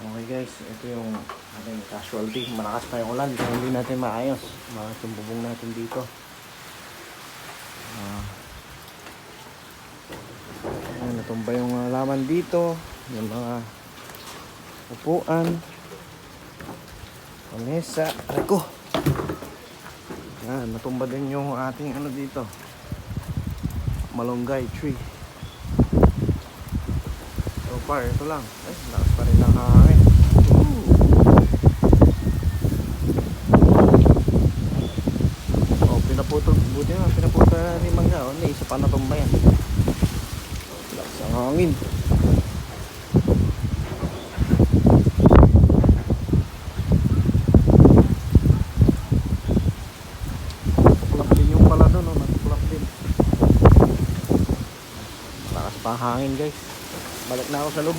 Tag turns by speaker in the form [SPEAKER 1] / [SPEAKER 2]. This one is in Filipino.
[SPEAKER 1] Okay guys, ito yung ating casualty. Malakas pa yung ulan, hindi natin maayos. Malakas yung bubong natin dito. Ah. Ayan, natumba yung mga laman dito. Yung mga upuan. Pamesa. Aray ko. Yan, natumba din yung ating ano dito. Malunggay tree. Far, ito lang. Ay, lakas pa rin ng hangin. Oh, pinaputol. Buti nga, pinaputol na ni Mangga. Oh, isa pa natumba yan. Lakas ang. Oh, ang hangin guys. Balik na ako sa loob.